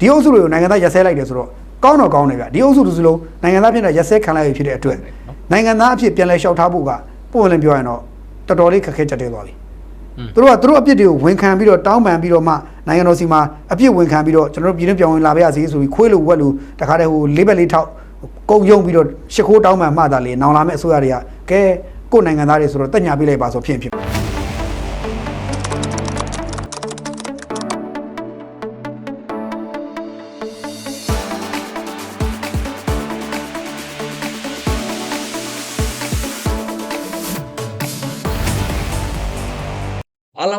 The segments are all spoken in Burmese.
ဒီအုပ်စုတွေကိုနိုင်ငံသားရက်စဲလိုက်တယ်ဆိုတော့ကောင်းတော့ကောင်းတယ်ဗျဒီအုပ်စုတစ်စုလုံးနိုင်ငံသားဖြစ်တဲ့ရက်စဲခံလိုက်ရဖြစ်တဲ့အတွက်နိုင်ငံသားအဖြစ်ပြန်လဲလျှောက်ထားဖို့ကပုံမှန်ပြောရရင်တော့တော်တော်လေးခက်ခဲကြက်တဲသွားပြီသူတို့ကသူတို့အပြစ်တွေကိုဝန်ခံပြီးတော့တောင်းပန်ပြီးတော့မှနိုင်ငံတော်စီမှာအပြစ်ဝန်ခံပြီးတော့ကျွန်တော်တို့ပြည်တွင်းပြောင်းဝင်လာပါရစေဆိုပြီးခွေးလိုဝက်လိုတခါတည်းဟိုလေးဘက်လေးထောက်ကုံယုံပြီးတော့ရှ िख ိုးတောင်းပန်မှသာလေနောင်လာမဲ့အစိုးရတွေကကဲကိုယ်နိုင်ငံသားတွေဆိုတော့တက်ညာပေးလိုက်ပါဆိုဖြစ်ရင်ဖြစ်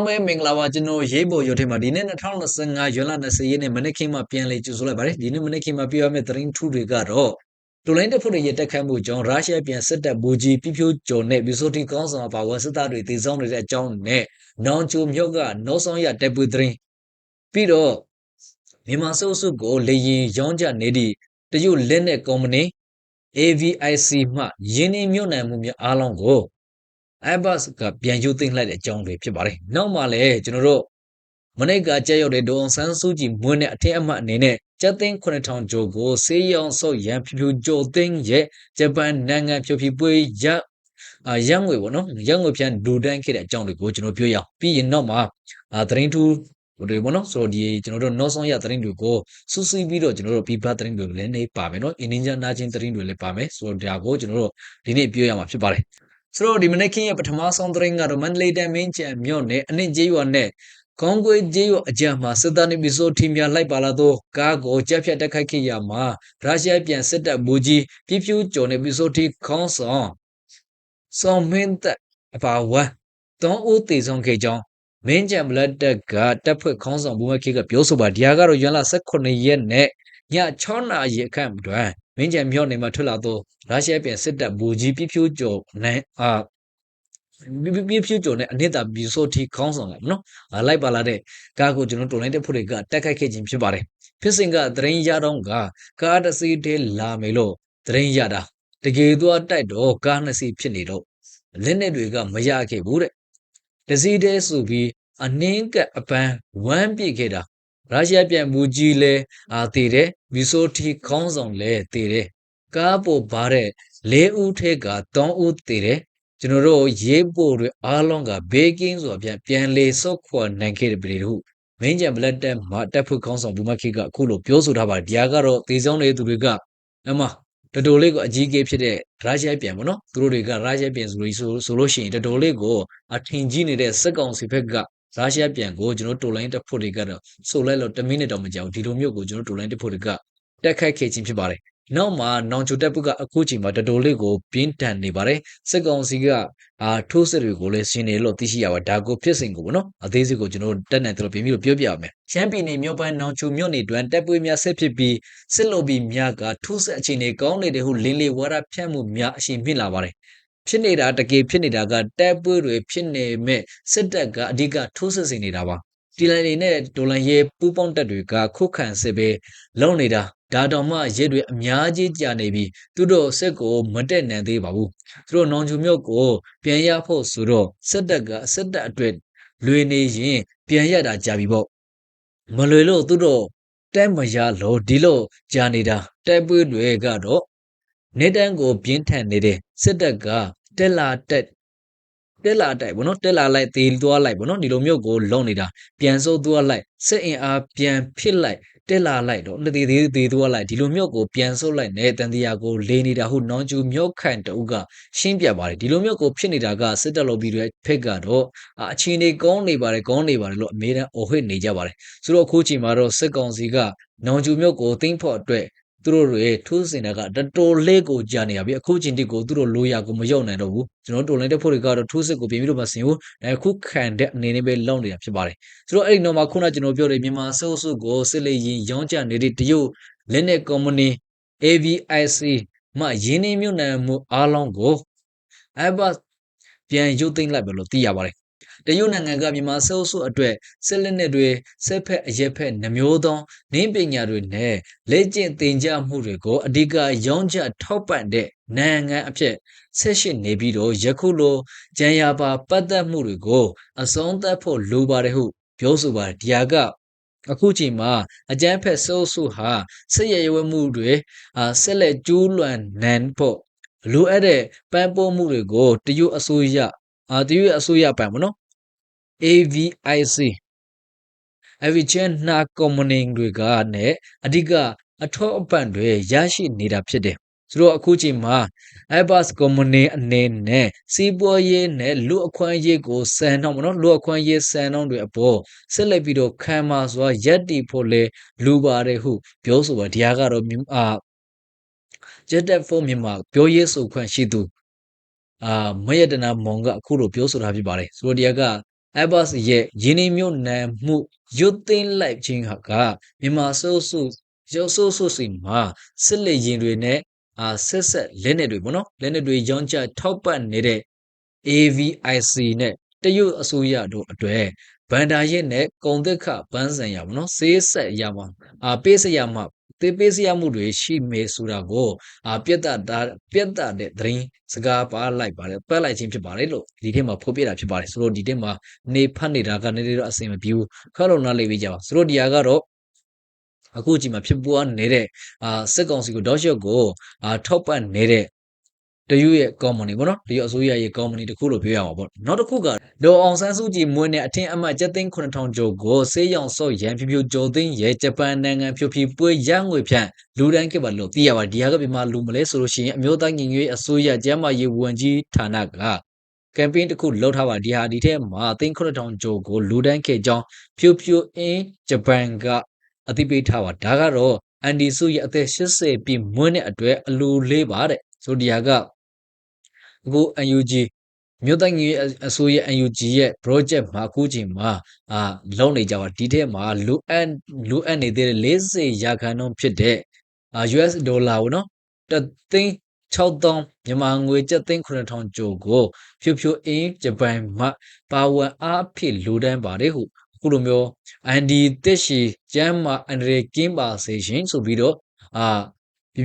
အားလုံးပဲမင်္ဂလာပါကျွန်တော်ရေးပေါ်ရုပ်ထဲမှာဒီနေ့2025ရွေးလ20ရက်နေ့မနေ့ကမှပြန်လေကြိုဆိုလိုက်ပါတယ်ဒီနေ့မနေ့ကမှပြောရမယ့်သတင်းထူးတွေကတော့တူလိုင်းတက်ဖို့ရဲ့တက်ခတ်မှုကြောင့်ရုရှားပြန်စစ်တပ်ဘူကြီးပြပြိုကျော်နဲ့ဘီဆိုတီကောင်းဆောင်ပါဝါစစ်သားတွေတည်ဆောက်နေတဲ့အကြောင်းနဲ့နောင်ချိုမြို့ကနောဆောင်ရတက်ပွေသတင်းပြီးတော့မြန်မာစုစုကိုလေရင်ရောင်းချနေသည့်တရုတ်လက်နက်ကုမ္ပဏီ AVIC မှယင်းနှမြုပ်နှံမှုများအားလုံးကို Airbus ကပြန်ယူသိမ်းလိုက်တဲ့အကြောင်းတွေဖြစ်ပါတယ်။နောက်မှလည်းကျွန်တော်တို့မနေ့ကကြက်ရောက်တဲ့ဒေါအောင်ဆန်းစုကြည်မွေးတဲ့အထက်အမှတ်အနေနဲ့ကျပ်သိန်း9000ကျော်ကိုဆေးရောင်ဆော့ရန်ဖြူဖြူကျော်သိန်းရဲ့ဂျပန်နိုင်ငံဖြူဖြူပွေးရအာရန်ငွေပေါ့နော်ရန်ငွေပြန်ဒူတန်းခဲ့တဲ့အကြောင်းတွေကိုကျွန်တော်ပြောရအောင်ပြီးရင်နောက်မှာအာသတင်းထူးဟိုတွေပေါ့နော်ဆိုတော့ဒီကျွန်တော်တို့နောက်ဆုံးရသတင်းတွေကိုစူးစီးပြီးတော့ကျွန်တော်တို့ pipa သတင်းတွေလည်းနေပါမယ်နော်အင်းင်းချာနာချင်းသတင်းတွေလည်းပါမယ်ဆိုတော့ဒါကိုကျွန်တော်တို့ဒီနေ့ပြောရမှာဖြစ်ပါတယ် ဆိုတော့ဒီမနေ့ကင်းရဲ့ပထမဆုံးသတင်းကတော့မန္တလေးတိုင်းမင်းချံမြို့နယ်အနစ်ကျေးရွာနဲ့ကောင်းကွေးကျေးရွာအကြံမှာစစ်သားနေပြီးဆိုထီများလိုက်ပါလာတော့ကားကိုကြက်ဖြတ်တက်ခိုက်ခဲ့ရမှာရုရှားပြန်စစ်တပ်ဘူကြီးပြပြူးကျော်နေပြီးဆိုထီခေါင်းဆောင်စောင်းမင်းသက်အပါဝမ်တောင်းဦးတည်ဆောင်ခဲ့ကြောင်းမင်းကြံဘလက်တက်ကတပ်ဖွဲ့ခေါင်းဆောင်ဘူမခေကပြောဆိုပါဒီဟာကတော့ရွန်လ18ရက်နဲ့ည6နာရီအခန့်တွင် မင်းကြံမြို့နယ်မှာထွက်လာသောရုရှားပြန်စစ်တပ်ဘူကြီးပြပြူးကျော်နိုင်အာပြပြပြကျော်နဲ့အနှစ်သာဘီဆိုတီခေါင်းဆောင်လာနော်အာလိုက်ပါလာတဲ့ကားကိုကျွန်တော်တော်လိုင်းတဲ့ဖွဲ့တွေကတက်ခိုက်ခဲ့ခြင်းဖြစ်ပါတယ်ဖြစ်စဉ်ကသတင်းရတော့ကကားတစ်စီးတည်းလာမယ်လို့သတင်းရတာတကယ်တော့တိုက်တော့ကားနှစ်စီးဖြစ်နေတော့လက်နဲ့တွေကမရခဲ့ဘူးတဲ့တစီးတည်းဆိုပြီးအနှင်းကအပန်းဝမ်းပြစ်ခဲ့တာရုရှားပြန်မူကြီးလဲအာတည်တယ် မီဆိုတီခေါင်းဆောင်လဲတည်တယ်ကားပေါ်ပါတဲ့လေးဦးထဲက၃ဦးတည်တယ်ကျွန်တော်တို့ရေးပို့တွေအားလုံးကဘေးကင်းစွာပြန်ပြန်လေစော့ခွာနိုင်ခဲ့တဲ့ပြည်သူမင်းကြံဘလက်တက်မှာတက်ဖို့ခေါင်းဆောင်ဘူမခိကအခုလိုပြောဆိုထားပါတယ်ဒီဟာကတော့သေဆောင်တဲ့သူတွေကအမတော်တော်လေးကိုအကြီးအကဲဖြစ်တဲ့ရုရှားပြန်ပေါ့နော်သူတို့တွေကရုရှားပြန်ဆိုလို့ဆိုဆိုလို့ရှိရင်တော်တော်လေးကိုအထင်ကြီးနေတဲ့စက်ကောင်စီဘက်က ရုရှားပြန်ကိုကျွန်တော်တိုလိုင်းတက်ဖို့တွေကတော့ဆိုလိုက်လို့10မိနစ်တော့မကြာဘူးဒီလိုမျိုးကိုကျွန်တော်တိုလိုင်းတက်ဖို့တွေကတက်ခတ်ခဲ့ခြင်းဖြစ်ပါတယ်နောက်မှာနောင်ချိုတက်ပုကအခုချိန်မှာတော်တော်လေးကိုပြင်းထန်နေပါတယ်စစ်ကောင်စီကအာထိုးစစ်တွေကိုလည်းရှင်နေလို့သိရှိရပါဒါကိုဖြစ်စဉ်ကိုပေါ့နော်အသေးစိတ်ကိုကျွန်တော်တက်နေတယ်လို့ပြင်ပြီးတော့ပြောပြရမယ်ချမ်းပြည်နယ်မြို့ပိုင်းနောင်ချိုမြို့နယ်တွင်တက်ပွေးများဆက်ဖြစ်ပြီးစစ်လိုပြီးများကထိုးစစ်အခြေအနေကောင်းနေတဲ့ဟုလင်းလေးဝါရဖြန့်မှုများအရှင်မြင့်လာပါတယ် ဖြစ်နေတာတကယ်ဖြစ်နေတာကတက်ပွေးတွေဖြစ်နေမဲ့စစ်တပ်ကအဓိကထိုးစစ်ဆင်နေတာပါတီလန်နေနဲ့ဒေါ်လန်ရဲပူးပေါင်းတက်တွေကခုခံစစ်ပဲလုံနေတာဒါတောင်မှရဲတွေအများကြီးကြာနေပြီသူတို့စစ်ကိုမတက်နိုင်သေးပါဘူးသူတို့နောင်ချူမြို့ကိုပြန်ရဖို့ဆိုတော့စစ်တပ်ကစစ်တပ်အတွက်လွေနေရင်ပြန်ရတာကြာပြီပေါ့မလွေလို့သူတို့တက်မရလို့ဒီလိုကြာနေတာတက်ပွေးတွေကတော့ နေတန်းကိုပြင်းထန်နေတဲ့စစ်တပ်ကတက်လာတက်တက်လာတိုက်ဘောနော်တက်လာလိုက်သေးသွားလိုက်ဘောနော်ဒီလိုမျိုးကိုလုံနေတာပြန်စိုးသွားလိုက်စစ်အင်အားပြန်ဖြစ်လိုက်တက်လာလိုက်တော့နှစ်သေးသေးသေးသွားလိုက်ဒီလိုမျိုးကိုပြန်ဆုပ်လိုက်နဲ့တန်တရားကိုလေးနေတာဟုနောင်ကျူမြို့ခန့်တူကရှင်းပြပါတယ်ဒီလိုမျိုးကိုဖြစ်နေတာကစစ်တပ်လိုပြီးတွေဖက်ကတော့အချင်းတွေကောင်းနေပါတယ်ကောင်းနေပါတယ်လို့အမေတန်းအော်ဟစ်နေကြပါတယ်ဆိုတော့အခုချိန်မှာတော့စစ်ကောင်စီကနောင်ကျူမြို့ကိုသိမ်းဖို့အတွက် သူတို့တွေထိုးစင်တာကတော်တော်လေးကိုကြာနေရပြီအခုချိန်တိကိုသူတို့လိုရကိုမရောက်နိုင်တော့ဘူးကျွန်တော်တို့လိုင်းတဲ့ဖို့တွေကတော့ထိုးစစ်ကိုပြင်ပြီးတော့မဆင်ဘူးဒါအခုခံတဲ့အနေနဲ့ပဲလောက်နေတာဖြစ်ပါတယ်ဆိုတော့အဲ့ဒီတော့မှခုနကျွန်တော်ပြောတဲ့မြန်မာစုပ်စုကိုစစ်လေရင်ရောင်းချနေတဲ့တရုတ်လက်နက်ကုမ္ပဏီ AVIC မှယင်းနှမြုပ်နှံမှုအားလုံးကို Airbus ပြန်ရုပ်သိမ်းလိုက်ပဲလို့သိရပါတယ် တရုတ်နိုင်ငံကမြန်မာဆဲအုပ်စုအတွက်စစ်လက်နက်တွေစစ်ဖက်အရက်ဖက်နှမျိုးသောနင်းပညာတွေနဲ့လက်ကျင့်သင်ကြားမှုတွေကိုအဓိကရောင်းချထောက်ပံ့တဲ့နိုင်ငံအဖြစ်ဆက်ရှိနေပြီးတော့ယခုလိုကြံရပါပတ်သက်မှုတွေကိုအဆုံးသတ်ဖို့လိုပါတယ်ဟု ပြောဆိုပါတယ်ဒီဟာကအခုချိန်မှာအကြမ်းဖက်ဆိုးဆုဟာစစ်ရဲရွယ်မှုတွေအာဆက်လက်ကျူးလွန်နိုင်ဖို့လိုအပ်တဲ့ပန်းပိုးမှုတွေကိုတရုတ်အစိုးရအာတရုတ်အစိုးရပိုင်မနော် AVIC Aviation နာကွန်မနီတွေကနဲ့အဓိကအထောက်အပံ့တွေရရှိနေတာဖြစ်တယ်ဆိုတော့အခုချိန်မှာ Airbus Company အနေနဲ့စီးပွားရေးနဲ့လူအခွင့်အရေးကိုစံနှောင်းမနော်လူအခွင့်အရေးစံနှောင်းတွေအပေါ်ဆက်လက်ပြီးတော့ခံပါစွာရက်တီဖို့လေလူပါတယ်ဟုပြောဆိုပါဒီဟာကတော့အာ Jet for မြန်မာပြောရေးဆိုခွင့်ရှိသူအာမယတနာမောင်ကအခုလိုပြောဆိုတာဖြစ်ပါတယ်ဆိုတော့ဒီက Airbus ရဲ့ယင်းနှမြို့နယ်မှုရွတ်သိမ်းလိုက်ခြင်းဟာကမြန်မာဆိုးဆုရုပ်ဆိုးဆုစီမှာစစ်လေရင်တွေနဲ့အာဆက်ဆက်လက်နဲ့တွေပေါ့နော်လက်နဲ့တွေရောင်းချထောက်ပံ့နေတဲ့ AVIC နဲ့တရုတ်အစိုးရတို့အတွက်ဗန်ဒါရစ်နဲ့ကုံသက်ခပန်းစံရပါတော့စေးဆက်ရမှာအာပေးစရမှာ တေးပေးစရမှုတွေရှိမေဆိုတာကိုအာပြတ်တာပြတ်တာတဲ့သတင်းစကားပါလိုက်ပါတယ်ပတ်လိုက်ခြင်းဖြစ်ပါတယ်လို့ဒီထဲမှာဖော်ပြတာဖြစ်ပါတယ်ဆိုတော့ဒီထဲမှာနေဖတ်နေတာကနေတော့အစင်မပြေဘူးခါလုံးနားလေးပေးကြပါဆိုတော့ဒီဟာကတော့အခုကြည့်မှာဖြစ်ပွားနေတဲ့အာစစ်ကောင်စီကိုတောက်လျှောက်ကိုအာထောက်ပံ့နေတဲ့ တရုတ်ရဲ့ company ပေါ့နော်တရုတ်အစိုးရရဲ့ company တခုလို့ပြောရမှာပေါ့နောက်တစ်ခုကဒေါ်အောင်ဆန်းစုကြည်မွေးနဲ့အထင်အမှတ်ကျပ်သိန်း9000ကျော်ကိုဆေးရောင်စော့ရန်ဖြူဖြူကျော်သိန်းရဲ့ဂျပန်နိုင်ငံဖြူဖြူပွဲရငွေဖြန့်လူတန်းခဲ့ပါလို့သိရပါတယ်ဒီဟာကပြမလူမလဲဆိုလို့ရှိရင်အမျိုးသားညီညွတ်ရေးအစိုးရကျန်းမာရေးဝန်ကြီးဌာနကကမ်ပိန်းတစ်ခုလှုပ်ထားပါဒီဟာဒီထဲမှာသိန်း9000ကျော်ကိုလူတန်းခဲ့ကြောင်းဖြူဖြူအင်းဂျပန်ကအသိပေးထားပါဒါကတော့အန်ဒီစုရဲ့အသက်80ပြည့်မွေးတဲ့အတွက်အလူလေးပါတဲ့ဆိုဒီယာက အခု UNG မြို့တိုင်းကြီးအစိုးရ UNG ရဲ့ project မှာအခုချိန်မှာအာလုံနေကြပါဒီထဲမှာလူအပ်လူအပ်နေတဲ့40ရာခိုင်နှုန်းဖြစ်တဲ့အာ US ဒေါ်လာပေါ့နော်တသိန်း6000မြန်မာငွေကျပ်သိန်း9000ကျော်ကိုဖြူဖြူအင်းဂျပန်မှပါဝင်အားဖြစ်လူတန်းပါတယ်ဟုအခုလိုမျိုးအန်ဒီတက်ရှိကျမ်းမာအန်ဒရေကင်းပါစေရှင်ဆိုပြီးတော့အာ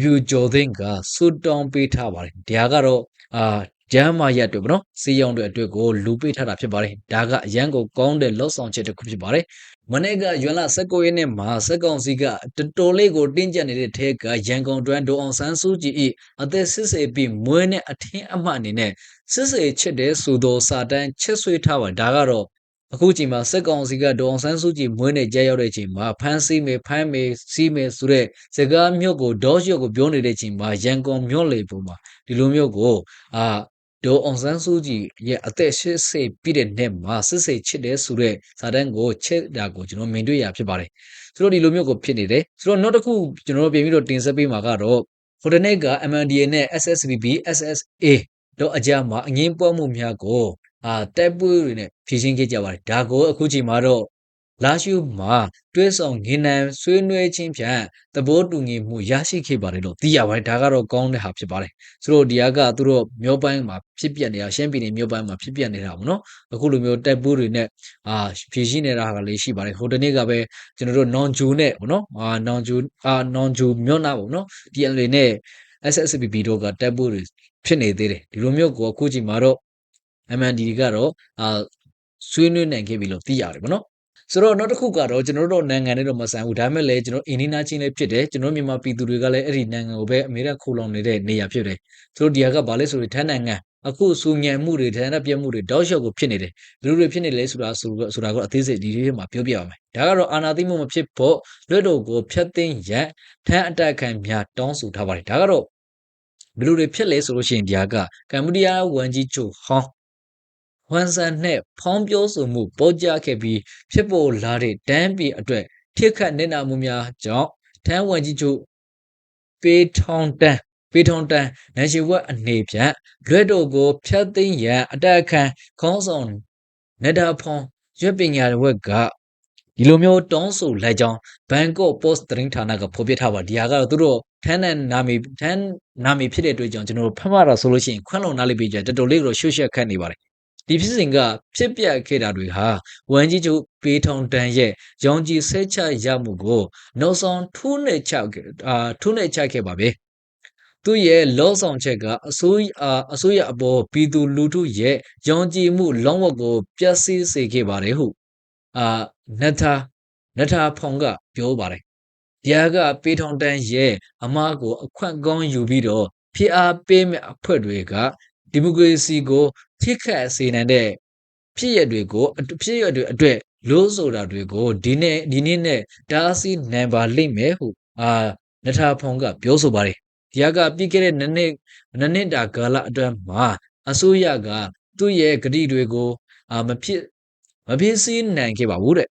ပြပြကျော်သိန်းကဆွတောင်းပေးထားပါတယ်ဒါကတော့အာကျမ်းမာရက်တွေပေါ့နော်စီယောင်တွေအတွက်ကိုလူပေးထားတာဖြစ်ပါတယ်ဒါကအရန်ကိုကောင်းတဲ့လောက်ဆောင်ချက်တစ်ခုဖြစ်ပါတယ်မနေ့ကရွမ်လ19ရက်နေ့မှာစက်ကောင်စီကတော်တော်လေးကိုတင်းကျပ်နေတဲ့ထဲကရန်ကုန်တွန်းဒေါအောင်ဆန်းစုကြည်၏အသက်80ပြည့်မွေးတဲ့အထင်းအမှတ်အနေနဲ့စစ်စေချစ်တဲ့ဆိုသောစာတန်းချက်ဆွေးထားပါဒါကတော့ အခုချိန်မှာစက်ကောင်စီကဒေါအောင်ဆန်းစုကြည်မွေးနေကြရောက်တဲ့ချိန်မှာဖမ်းဆီးမယ်ဖမ်းမယ်စီးမယ်ဆိုတဲ့စကားမျိုးကိုဒေါရှော့ကိုပြောနေတဲ့ချိန်မှာရန်ကုန်မြို့လေပုံမှာဒီလိုမျိုးကိုအာဒေါ်အောင်ဆန်းစုကြည်ရဲ့အသက်80ပြည့်တဲ့နှစ်မှာစစ်စေချစ်တဲ့ဆိုတဲ့ဇာတန်းကိုချက်တာကိုကျွန်တော်မြင်တွေ့ရဖြစ်ပါတယ်ဆိုတော့ဒီလိုမျိုးကိုဖြစ်နေတယ်ဆိုတော့နောက်တစ်ခုကျွန်တော်ပြင်ပြီးတော့တင်ဆက်ပေးမှာကတော့ဟိုတနေ့က MNDA နဲ့ SSBB SSA တို့အကြမှာအငင်းပွားမှုများကို အာတိုက်ပွဲတွေနဲ့ဖြည့်ရှင်းခဲ့ကြပါတယ်ဒါကိုအခုချိန်မှာတော့လာရှုမှာတွဲဆောင်ငင်းနံဆွေးနွေးခြင်းဖြင့်သဘောတူညီမှုရရှိခဲ့ပါတယ်လို့သိရပါတယ်ဒါကတော့ကောင်းတဲ့ဟာဖြစ်ပါတယ်ဆိုတော့ဒီကသူတို့မျိုးပိုင်းမှာဖြစ်ပြနေတာရှမ်းပြည်နယ်မျိုးပိုင်းမှာဖြစ်ပြနေတာပေါ့နော်အခုလိုမျိုးတိုက်ပွဲတွေနဲ့အာဖြည့်ရှင်းနေတာကလေးရှိပါတယ်ဟိုတနေ့ကပဲကျွန်တော်တို့ non ju နဲ့ပေါ့နော်အာ non ju အာ non ju မြို့နာပေါ့နော် TNL နဲ့ SSBB တို့ကတိုက်ပွဲတွေဖြစ်နေသေးတယ်ဒီလိုမျိုးကိုအခုချိန်မှာတော့ MND ကတော့အာဆွေးနွေးနိုင်ခဲ့ပြီလို့သိရတယ်ပေါ့နော်ဆိုတော့နောက်တစ်ခုကတော့ကျွန်တော်တို့နိုင်ငံနဲ့တော့မဆိုင်ဘူးဒါပေမဲ့လည်းကျွန်တော်အင်းနီနာချင်းလည်းဖြစ်တယ်ကျွန်တော်မြန်မာပြည်သူတွေကလည်းအဲ့ဒီနိုင်ငံကိုပဲအမေရိကခိုးလောင်နေတဲ့နေရာဖြစ်တယ်ဆိုတော့ဒီဟာကဘာလဲဆိုတော့ထိုင်းနိုင်ငံအခုစူညံမှုတွေဌာနပြတ်မှုတွေတောက်လျှောက်ကိုဖြစ်နေတယ်ဘယ်လိုတွေဖြစ်နေလဲဆိုတာဆိုဆိုတာကတော့အသေးစိတ်ဒီလေးမှာပြောပြပါမယ်ဒါကတော့အာနာသိမှုမဖြစ်ဖို့လွတ်တော်ကိုဖျက်သိမ်းရန်ထမ်းအတက်ခံများတောင်းဆိုထားပါတယ်ဒါကတော့ဘယ်လိုတွေဖြစ်လဲဆိုလို့ရှိရင်ဒီဟာကကမ္ဘောဒီးယားဝန်ကြီးချုပ်ဟောင်း ဝန်ဆန်နဲ့ဖောင်းပြောဆိုမှုပေါ်ကြခဲ့ပြီးဖြစ်ပေါ်လာတဲ့တန်းပြည်အတွက်ထိခတ်နေတာမှုများကြောင့်ထန်းဝန်ကြီးချုပ်ပေထောင်တန်းပေထောင်တန်းနိုင်ရှိဝက်အနေဖြင့်လွတ်တော်ကိုဖျက်သိမ်းရန်အတက်ခံခေါင်းဆောင်နဒါဖွန်ရွက်ပညာဝက်ကဒီလိုမျိုးတောင်းဆိုလိုက်ကြောင်းဘန်ကော့ပို့စ်သတင်းဌာနကဖော်ပြထားပါဒီဟာကတော့သူတို့ထန်းနဲ့နာမည်ထန်းနာမည်ဖြစ်တဲ့အတွက်ကြောင့်ကျွန်တော်တို့ဖတ်မှတော့ဆိုလို့ရှိရင်ခွန့်လုံနားလေးပေးကြတော်တော်လေးတော့ရှုပ်ရှက်ခတ်နေပါတယ် ဒီဖြစ်စဉ်ကဖြစ်ပျက်ခဲ့တာတွေဟာဝန်ကြီးချုပ်ပေထုံတန်ရဲ့ရောင်ကြီးဆဲချရမှုကိုနောက်ဆောင်ထိုးနှက်ချအာထိုးနှက်ချခဲ့ပါပဲသူရဲ့လောဆောင်ချက်ကအစိုးရအစိုးရအပေါ်ပြည်သူလူထုရဲ့ရောင်ကြည်မှုလောင်းဝတ်ကိုပျက်စီးစေခဲ့ပါတယ်ဟုအာနတ်သာနထာဖောင်ကပြောပါတယ်တရားကပေးထောင်တန်းရဲ့အမားကိုအခွင့်ကောင်းယူပြီးတော့ဖိအားပေးမဲ့အဖွဲ့တွေကဒီမိုကရေစီကို ထိခတ်စေနိုင်တဲ့ဖြစ်ရတွေကိုအတူဖြစ်ရတွေအတွက်လို့ဆိုတာတွေကိုဒီနေ့ဒီနေ့နဲ့တားဆီးနိုင်ပါလိမ့်မယ်ဟုအာနထာဖောင်ကပြောဆိုပါတယ်တရားကပြီးခဲ့တဲ့နှစ်နှစ်နှစ်နှစ်တာကာလအတွင်းမှာအစိုးရကသူ့ရဲ့ဂတိတွေကိုအာမဖြစ်မဖြစ်စည်းနိုင်ခဲ့ပါဘူးတဲ့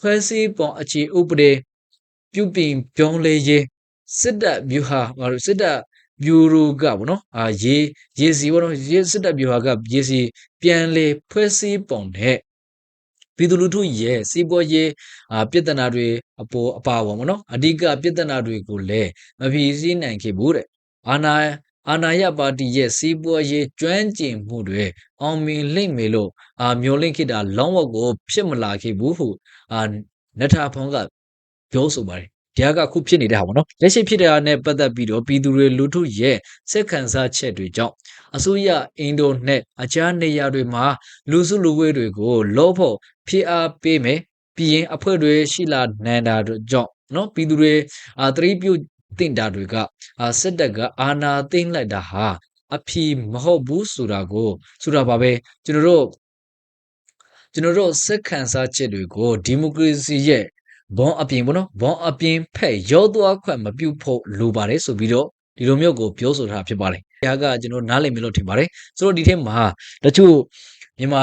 ဖွဲ့စည်းပုံအခြေဥပဒေပြုပြင်ပြောင်းလဲရေးစစ်တပ်ဗျူဟာဘာလို့စစ်တပ် ဗျူရိုကဗောနော်အာရေးရေးစီဗောနော်ရေးစစ်တပ်ဗျူဟာကရေးစီပြန်လေဖွဲ့စည်းပုံနဲ့ပြည်သူလူထုရဲ့စီးပွားရေးအာပြည်ထနာတွေအပေါ်အပါဝင်ဗောနော်အဓိကပြည်ထနာတွေကိုလည်းမဖြေစည်းနိုင်ခဲ့ဘူးတဲ့အာနာအာနာယပါတီရဲ့စီးပွားရေးကျွမ်းကျင်မှုတွေအောင်မြင်လိမ့်မယ်လို့အာမျော်လင့်ခဲ့တာလောင်းဝက်ကို ဖြစ်မလာခဲ့ဘူးဟုအာနထာဖောင်ကပြောဆိုပါတယ် တရားကခုဖြစ်နေတဲ့ဟာပေါ့နော်လက်ရှိဖြစ်တဲ့ဟာနဲ့ပတ်သက်ပြီးတော့ပြည်သူတွေလူထုရဲ့စက်ခံစားချက်တွေကြောင့်အစိုးရအင်ဒိုနဲ့အခြားနေရာတွေမှာလူစုလူဝေးတွေကိုလောဖို့ဖိအားပေးမယ်ပြီးရင်အဖွဲ့တွေရှိလာနိုင်တာတို့ကြောင့်နော်ပြည်သူတွေအာသတိပြုတင်တာတွေကအာစစ်တပ်ကအာဏာသိမ်းလိုက်တာဟာအဖြီမဟုတ်ဘူးဆိုတာကိုဆိုတာပါပဲကျွန်တော်တို့ကျွန်တော်တို့စက်ခံစားချက်တွေကိုဒီမိုကရေစီရဲ့ ဘွန်အပြင်ပေါ့နော်ဘွန်အပြင်ဖက်ရောသွားခွင့်မပြုဖို့လိုပါတယ်ဆိုပြီးတော့ဒီလိုမျိုးကိုပြောဆိုထားဖြစ်ပါတယ်။ဒါကကျွန်တော်နားလည်မယ်လို့ထင်ပါတယ်။ဆိုတော့ဒီထဲမှာတချို့မြန်မာ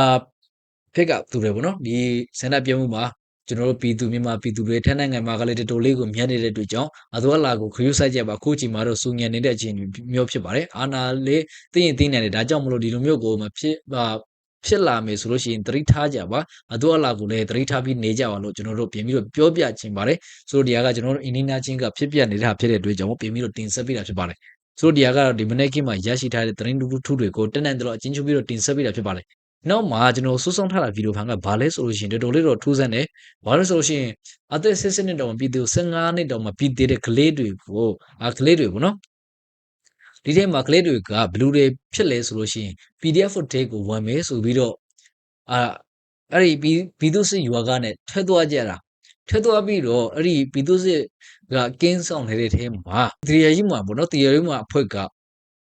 ဖက်ကသူတွေပေါ့နော်ဒီဆန္ဒပြမှုမှာကျွန်တော်တို့ပြည်သူမြန်မာပြည်သူတွေထက်နိုင်ငံမှာကလည်းတော်တော်လေးကိုမြတ်နေတဲ့အတွက်ကြောင့်အသောအလာကိုခရုစိုက်ကြပါခုချိန်မှာတော့စူညံနေတဲ့အခြေအနေမျိုးဖြစ်ပါတယ်အာနာလေးသိရင်သိနေတယ်ဒါကြောင့်မလို့ဒီလိုမျိုးကိုမဖြစ်ပါ ဖြစ်လာမယ်ဆိုလို့ရှိရင်သတိထားကြပါအသောအလာကိုလည်းသတိထားပြီးနေကြပါလို့ကျွန်တော်တို့ပြင်ပြီးတော့ပြောပြချင်ပါတယ်ဆိုတော့ဒီဟာကကျွန်တော်တို့အင်းနီနာချင်းကဖြစ်ပြနေတာဖြစ်တဲ့အတွက်ကြောင့်ပြင်ပြီးတော့တင်ဆက်ပေးတာဖြစ်ပါတယ်ဆိုတော့ဒီဟာကတော့ဒီမနေ့ကမှရရှိထားတဲ့သတင်းတူတူတွေကိုတက်နိုင်တယ်လို့အချင်းချင်းပြီးတော့တင်ဆက်ပေးတာဖြစ်ပါတယ်နောက်မှာကျွန်တော်စိုးဆုံးထားတာဗီဒီယိုဖန်ကဘာလဲဆိုလို့ရှိရင်တော်တော်လေးတော့ထူးဆန်းတယ်ဘာလို့ဆိုလို့ရှိရင်အသက်16နှစ်တောင်မှပြည်သူ15နှစ်တောင်မှပြည်သေးတဲ့ကလေးတွေကိုအာကလေးတွေပေါ့နော် ဒီထဲမှာကလေးတွေကဘလူးတွေဖြစ်လဲဆိုလို့ရှိရင် PDF footage ကိုဝင်မယ်ဆိုပြီးတော့အာအဲ့ဒီဘီသူစစ်ယူကနဲ့ထွက်သွားကြတာထွက်သွားပြီးတော့အဲ့ဒီဘီသူစစ်ကကင်းဆောင်နေတဲ့ထဲမှာတရီယာကြီးမှာပေါ့နော်တရီယာကြီးမှာအဖွဲ့က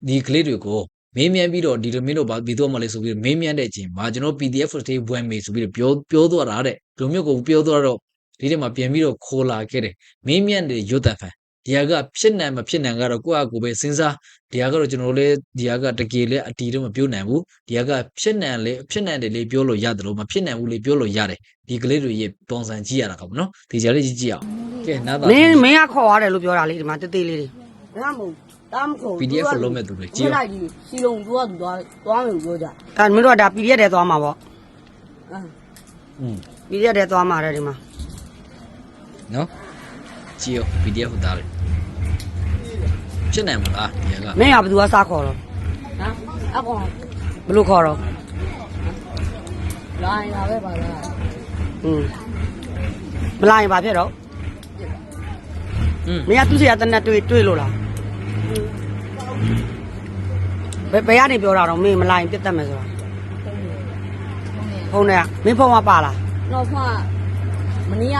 ဒီကလေးတွေကိုမေးမြန်းပြီးတော့ဒီလိုမင်းတို့ဘာပြီးတော့မလဲဆိုပြီးမေးမြန်းတဲ့အချိန်မှာကျွန်တော် PDF footage ဝင်မယ်ဆိုပြီးတော့ပြောပြောသွားတာတဲ့ဒီလိုမျိုးကိုပြောသွားတော့ဒီထဲမှာပြန်ပြီးတော့ခေါ်လာခဲ့တယ်မင်းမြတ်တဲ့ရွတ်တန်ဖန် ဒီဟာကဖြစ်နိုင်မဖြစ်နိုင်ကတော့ကိုယ့်အကူပဲစဉ်းစားဒီဟာကတော့ကျွန်တော်လည်းဒီဟာကတကယ်လည်းအတီးတော့မပြောနိုင်ဘူးဒီဟာကဖြစ်နိုင်လေဖြစ်နိုင်တယ်လေပြောလို့ရတယ်လို့မဖြစ်နိုင်ဘူးလေပြောလို့ရတယ်ဒီကလေးတွေရဲ့ပုံစံကြည့်ရတာကပေါ့နော်ဒီကြလေးကြည့်ကြည့်အောင်ကဲနားသာမင်းမင်းကခေါ်ရတယ်လို့ပြောတာလေဒီမှာတေးသေးလေးတွေဘယ်မှမဟုတ်တာမခေါ် PDF ကိုလုံးမဲ့သူတွေကြည့်ကြည့်အောင်လိုက်ကြီးစီလုံးသူကသူသွားသွားမယ်ပြောကြဒါမင်းတို့ကဒါ PDF တဲ့သွားမှာပေါ့အဲอืม PDF တဲ့သွားမှာတဲ့ဒီမှာနော် ကြည့်အောင် PDF ဟိုသားလေဖြစ်နိုင်မလားဒီဟာက မင်းကဘယ်သူကစားခေါ်တော့ ဟမ်အကောင် ဘယ်လိုခေါ်တော့ လာရင်လာပဲပါလား อืมမလာရင်ဘာဖြစ်တော့ อืม မင်းကသူ့စီကတနက်တွေ့တွေ့လို့လားဘယ်ဘယ်ကနေပြောတာတော့မင်းမလာရင်ပြတ်တတ်မယ်ဆိုတာဖုန်းနဲ့ကမင်းဖုန်းကပါလား တော့ဖာမနေ့က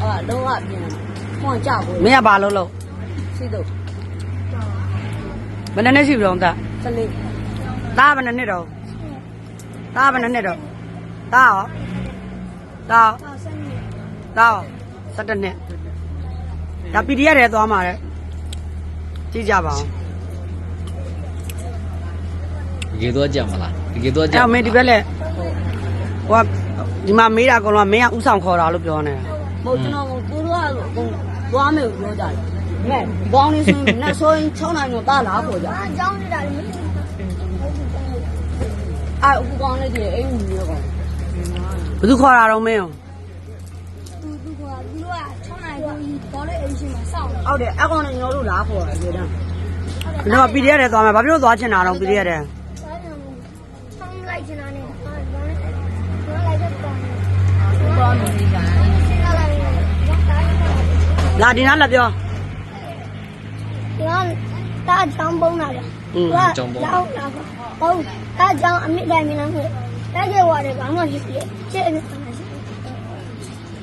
အာတော့ကပြန် ဖုန်းကြဘူးမင်းကဘာလို့လို့ရှိတော့ဘယ်နှစ်နှစ်ရှိပြီတော့တက်စလေးသားဘယ်နှစ်နှစ်တော့သားဘယ်နှစ်နှစ်တော့သားရောသားရောသားရော17နှစ်ဒါ PDF တဲ့သွားမှာတဲ့ကြည့်ကြပါဦးတကယ်တော့ကြမလားတကယ်တော့ကြအဲ့တော့မင်းဒီဘက်လက်ဟိုကဒီမှာမေးတာကောင်ကမင်းကဥဆောင်ခေါ်တာလို့ပြောနေတာမဟုတ်ကျွန်တော်ကိုတို့ကအကုန် သွားမယ်ပြောကြတယ်မဲ့ဘောင်းလေးဆိုရင်နဲ့ဆိုရင်6နိုင်တော့တာလာခေါ်ကြအကြောင်းနေတာလည်းမသိဘူးအဲ့အခုကောင်းလေးဒီအိမ်ကြီးရောကောင်ဘယ်သူခေါ်တာတော့မင်းရောသူသူကသူက6နိုင်ပြီဘောလေးအိမ်ရှိမှာစောင့်နေဟုတ်တယ်အကောင်နဲ့ကျွန်တော်တို့လာခေါ်တာဒီတန်းတော့ PDF တဲ့သွားမှာဘာဖြစ်လို့သွားချင်တာတော့ PDF တဲ့တယ်ဆောင်းလိုက်ချင်တာနဲ့ဘောလေးဘောလိုက်တော့တောင်းသွားမယ်နေကြတယ် ရှင်းလာလိုက်တော့တားတယ် လာဒီနားလက်ပြော ဒီကတားချောင်းပုံးလာတယ် อืม သူကကြောင်းလာဟုတ်တားချောင်းအမိတိုင်းမင်းလားဟုတ်တားကျဝါတယ်ဘာမှရှိသေးတယ်ရှင်းနေတယ်